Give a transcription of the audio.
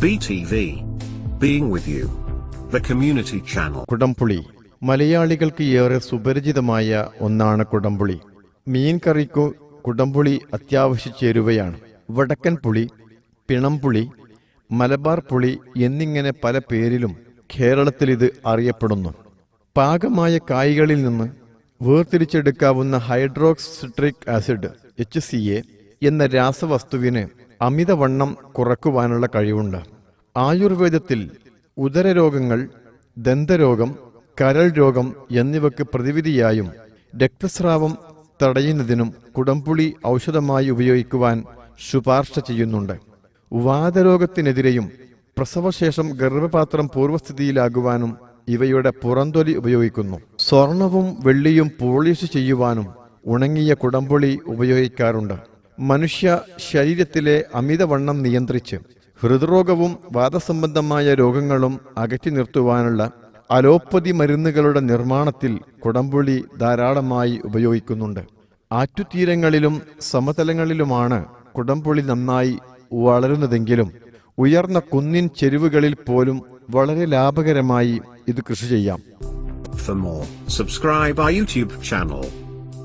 BTV. Being with you. The community channel. കുടംപുളി മലയാളികൾക്ക് ഏറെ സുപരിചിതമായ ഒന്നാണ് കുടംപുളി മീൻ കറിക്കു കുടംപുളി അത്യാവശ്യ ചേരുവയാണ് വടക്കൻ പുളി പിണംപുളി മലബാർ പുളി എന്നിങ്ങനെ പല പേരിലും കേരളത്തിൽ ഇത് അറിയപ്പെടുന്നു പാകമായ കായ്കളിൽ നിന്ന് വേർതിരിച്ചെടുക്കാവുന്ന hydroxycitric acid H C A എന്ന രാസവസ്തുവിന് അമിതവണ്ണം കുറക്കുവാനുള്ള കഴിവുണ്ട്. ആയുർവേദത്തിൽ ഉദരരോഗങ്ങൾ ദന്തരോഗം കരൾ രോഗം എന്നിവയ്ക്ക് പ്രതിവിധിയായും രക്തസ്രാവം തടയുന്നതിനും കുടംപുളി ഔഷധമായി ഉപയോഗിക്കുവാൻ ശുപാർശ ചെയ്യുന്നുണ്ട്. വാതരോഗത്തിനെതിരെയും പ്രസവശേഷം ഗർഭപാത്രം പൂർവസ്ഥിതിയിലാകുവാനും ഇവയുടെ പുറന്തൊലി ഉപയോഗിക്കുന്നു. സ്വർണവും വെള്ളിയും പോളിഷ് ചെയ്യുവാനും ഉണങ്ങിയ കുടംപുളി ഉപയോഗിക്കാറുണ്ട്. മനുഷ്യ ശരീരത്തിലെ അമിതവണ്ണം നിയന്ത്രിച്ച് ഹൃദ്രോഗവും വാദസംബന്ധമായ രോഗങ്ങളും അകറ്റി നിർത്തുവാനുള്ള അലോപ്പതി മരുന്നുകളുടെ നിർമ്മാണത്തിൽ കുടംപുളി ധാരാളമായി ഉപയോഗിക്കുന്നുണ്ട് ആറ്റുതീരങ്ങളിലും സമതലങ്ങളിലുമാണ് കുടംപുളി നന്നായി വളരുന്നതെങ്കിലും ഉയർന്ന കുന്നിൻ ചെരുവുകളിൽ പോലും വളരെ ലാഭകരമായി ഇത് കൃഷി ചെയ്യാം For more, subscribe our YouTube channel.